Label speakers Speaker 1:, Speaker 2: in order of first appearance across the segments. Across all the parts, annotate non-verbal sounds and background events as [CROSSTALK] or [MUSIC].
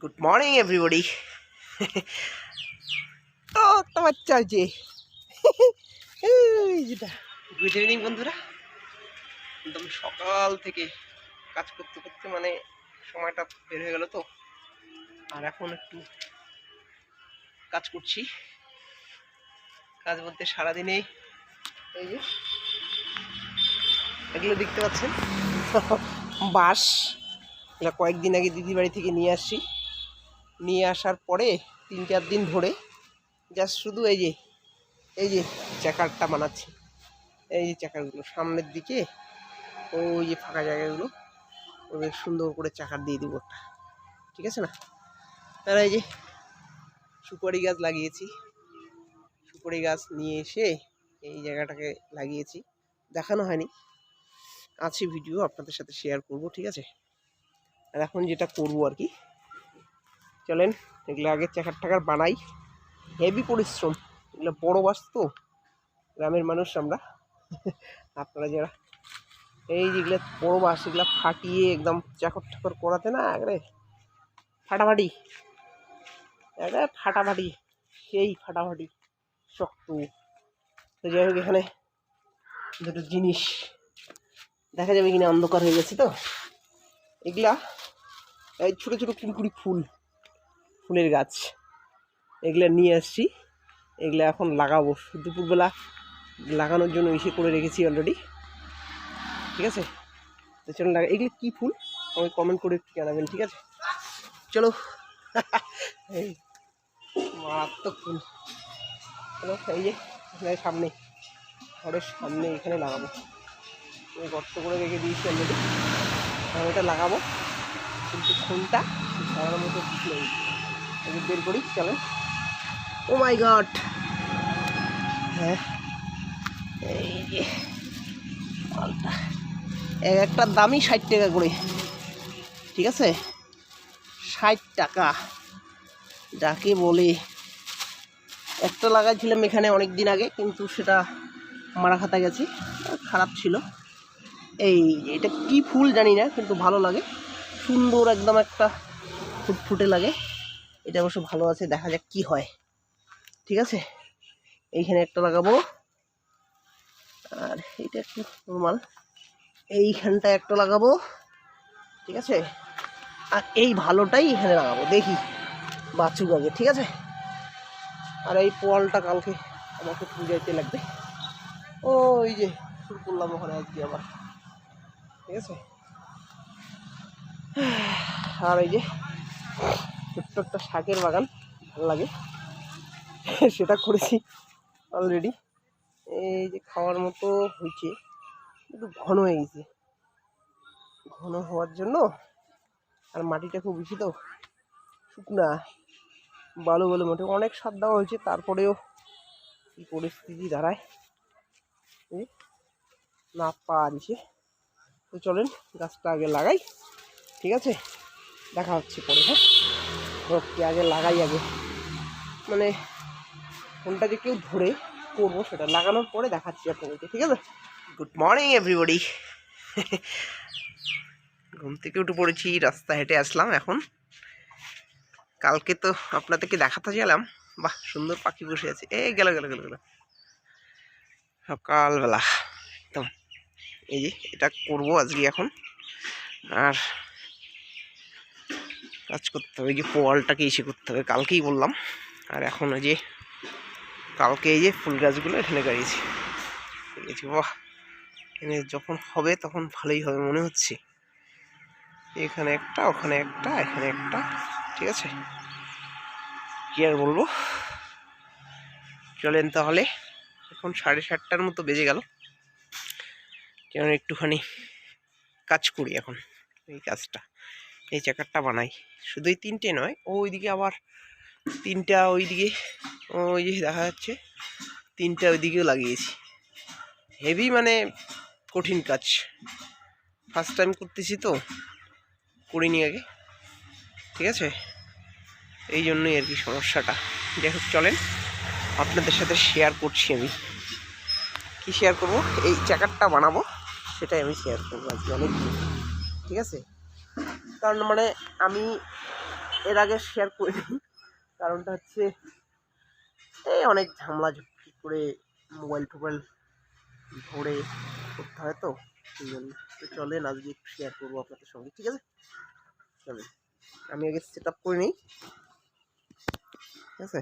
Speaker 1: Good morning everybody বাচ্চা আছে এই যেটা গুড ইভিনিং বন্ধুরা। একদম সকাল থেকে কাজ করতে করতে মানে সময়টা বের হয়ে গেল তো। আর এখন একটু কাজ করছি। কাজ বলতে সারাদিনে এই যে, এগুলো দেখতে পাচ্ছেন? বাঁশ। এটা কয়েকদিন আগে দিদি বাড়ি থেকে নিয়ে আসছি। নিয়ে আসার পরে তিন চার দিন ধরে জাস্ট শুধু এই যে এই যে চাকারটা বানাচ্ছি। এই যে চাকারগুলো সামনের দিকে, ওই যে ফাঁকা জায়গাগুলো ওদের সুন্দর করে চাকার দিয়ে দিব একটা ঠিক আছে না? তারা এই যে সুপারি গাছ লাগিয়েছি। সুপারি গাছ নিয়ে এসে এই জায়গাটাকে লাগিয়েছি। দেখানো হয়নি। আছে ভিডিও আপনাদের সাথে শেয়ার করব, ঠিক আছে? আর এখন যেটা করব আর কি চলেন, এগুলো আগে চাকার টাকার বানাই। হেভি পরিশ্রম, এগুলো বড় বাস তো, গ্রামের মানুষ আমরা। আপনারা যারা, এই যেগুলো বড় বাস, এগুলো ফাটিয়ে একদম চাকর ঠাকর করাতে না একবারে ফাটাফাটি। একবারে ফাটাফাটি, সেই ফাটাফাটি, শক্ত। তো যাই হোক, এখানে দুটো জিনিস দেখা যাবে কিনা, অন্ধকার হয়ে গেছে তো। এগুলা, এই ছোটো ছোটো কুড়কুড়ি ফুল। ফুলের গাছ। এগুলো নিয়ে আসছি। এগুলো এখন লাগাবো। দুপুরবেলা লাগানোর জন্য ইসে করে রেখেছি অলরেডি ঠিক আছে? তো চলুন লাগা এগুলো কী ফুল? আমাকে কমেন্ট করে জানাবেন, ঠিক আছে? চলো। [LAUGHS] এই মারাত্মক ফুল। চলো, এই যে সামনে, ঘরের সামনে এখানে লাগাবো। গর্ত করে রেখে দিয়েছি অলরেডি আমি ওটা লাগাবো। কিন্তু ফুলটা সারানোর মতো নেই। এদিক বের করি চলেন। ও মাই গড হ্যাঁ। এই যে মালটা। এক একটা দামই ষাট টাকা করে। ঠিক আছে? ষাট টাকা। যাকে বলে। একটা লাগাইছিলাম এখানে অনেক দিন আগে কিন্তু সেটা মারা খাতা গেছে। খারাপ ছিল। এই এটা কি ফুল জানি না কিন্তু ভালো লাগে। সুন্দর একদম একটা ফুটফুটে লাগে। এটা অবশ্য ভালো আছে, দেখা যাক কি হয়। ঠিক আছে? এইখানে একটা লাগাবো। আর এটা একটু নর্মাল এইখানটা একটা লাগাবো। ঠিক আছে? আর এই ভালোটাই এখানে লাগাবো, দেখি। বাছুক আগে, ঠিক আছে? আর এই পোয়ালটা কালকে আমাকে পুজাইতে লাগবে। ও, এই যে, শুরু করলাম ওখানে আজকে আবার। ঠিক আছে? আর এই যে একটা শাকের বাগান, ভালো লাগে। সেটা করেছি অলরেডি এই যে খাওয়ার মতো হয়েছে, একটু ঘন হয়ে গেছে। ঘন হওয়ার জন্য আর মাটিটা খুব বেশি তো, শুকনা। বালু বালু মাটি অনেক সার দেওয়া হয়েছে, তারপরেও কী পরিস্থিতি দাঁড়ায়। না পারিছে তো চলেন, গাছটা আগে লাগাই। ঠিক আছে? দেখা হচ্ছে পরে হ্যাঁ? ওকে আগে লাগাই আগে। মানে ফোনটা যে কেউ ধরে করব সেটা লাগানোর পরে দেখাচ্ছি আপনাদেরকে, ঠিক আছে? গুড মর্নিং এভরিবডি ঘুম থেকে উঠে পড়েছি, রাস্তা হেঁটে আসলাম এখন। কালকে তো আপনাদেরকে দেখাতে গেলাম। বাহ, সুন্দর পাখি বসে আছে। এ, গেল গেল গেল গেল। সকালবেলা। একদম। এই যে, এটা করব আজকে এখন। আর কাজ করতে হবে যে পোয়ালটাকে ইসে করতে হবে, কালকেই বললাম। আর এখন ওই যে, কালকে এই যে ফুল গাছগুলো এখানে গাড়িয়েছি। গেছি বাহ! এখানে যখন হবে তখন ভালোই হবে মনে হচ্ছে। এখানে একটা, ওখানে একটা, এখানে একটা, ঠিক আছে? কি আর বলব? চলেন তাহলে, এখন সাড়ে সাতটার মতো বেজে গেল। যেন একটুখানি কাজ করি এখন, এই কাজটা। এই চাকারটা বানাই। শুধু এই তিনটে নয় ওইদিকে আবার তিনটা ওইদিকে ওই যে দেখা যাচ্ছে, তিনটা ওইদিকেও লাগিয়েছি। হেভি মানে কঠিন কাজ। ফার্স্ট টাইম করতেছি তো, করিনি আগে। ঠিক আছে? এই জন্যই আর কি সমস্যাটা। যাই হোক, চলেন। আপনাদের সাথে শেয়ার করছি আমি। কি শেয়ার করব? এই চাকারটা বানাবো, সেটাই আমি শেয়ার করব আজকে অনেক। ঠিক আছে? কারণ মানে আমি এর আগে শেয়ার করিনি। কারণটা হচ্ছে, এই অনেক ঝামেলা ঝুঁকি করে মোবাইল টোবাইল ধরে করতে হয় তো, সেই জন্য। তো চলেন, আজকে একটু শেয়ার করব আপনাদের সঙ্গে, ঠিক আছে? চলেন। আমি আগে সেট আপ করে নিই ঠিক আছে?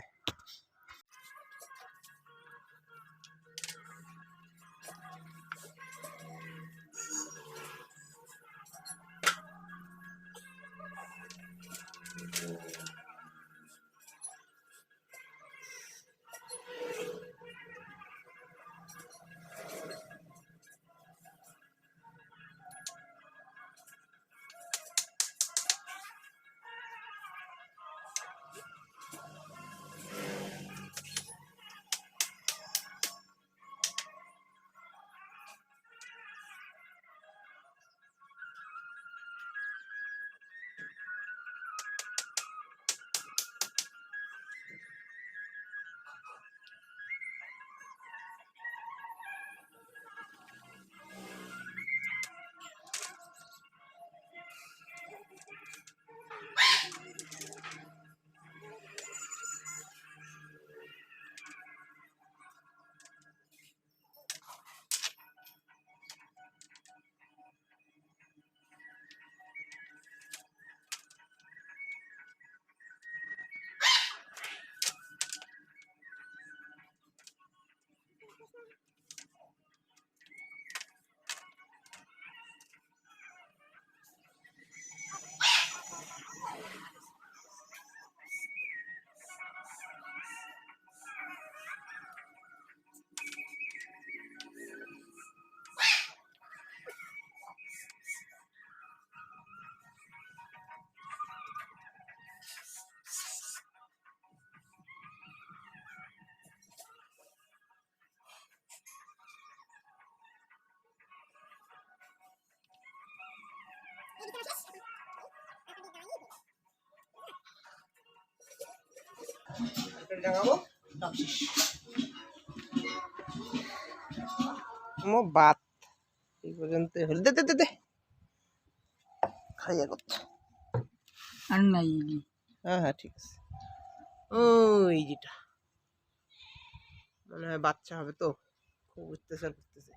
Speaker 1: লাগাবো মো বাত। এই পর্যন্ত হল। দে দে দে খাইয়া
Speaker 2: আর নাই
Speaker 1: হ্যাঁ হ্যাঁ ঠিক আছে। ওই যেটা। মনে হয় বাচ্চা হবে তো। খুব আর করতেছে।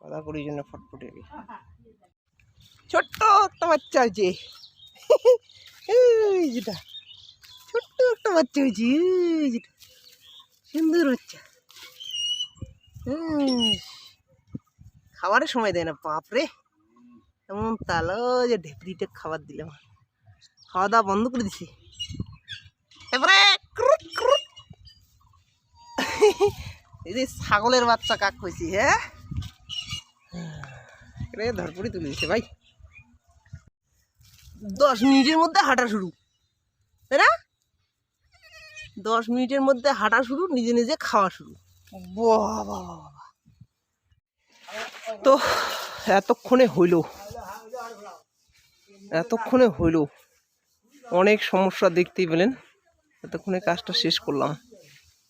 Speaker 1: কথা করি জন্য ফটফটে ছোট্ট একটা বাচ্চা ওই [LAUGHS] যেটা। ছোট্ট একটা বাচ্চা হয়েছে সুন্দর বাচ্চা খাবারের সময় দেয় না বাপরে এমন তালো যে ঢেপড়িতে খাবার দিলাম খাওয়া দাওয়া বন্ধ করে দিছি এবারে এই ছাগলের বাচ্চা কাক হয়েছি হ্যাঁ রে তুলে দিছে ভাই দশ মিনিটের মধ্যে হাঁটা শুরু তাই না দশ মিনিটের মধ্যে হাঁটা শুরু নিজে নিজে খাওয়া শুরু। বাহ। তো এতক্ষণে হইল। এতক্ষণে হইল। অনেক সমস্যা দেখতেই পেলেন। এতক্ষণে কাজটা শেষ করলাম।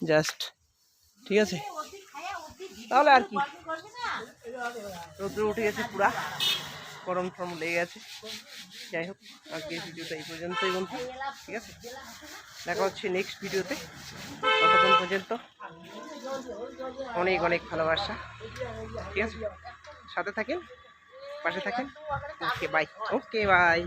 Speaker 1: জাস্ট ঠিক আছে? তাহলে আর কি। রোদ্র উঠে গেছে পুরা। গরম ফরম লেগে গেছে। যাই হোক, আজকের ভিডিওটা এই পর্যন্তই বন্ধু, ঠিক আছে? দেখা হচ্ছে নেক্সট ভিডিওতে। ততক্ষণ পর্যন্ত অনেক অনেক ভালোবাসা, ঠিক আছে? সাথে থাকেন, পাশে থাকেন। Okay bye okay bye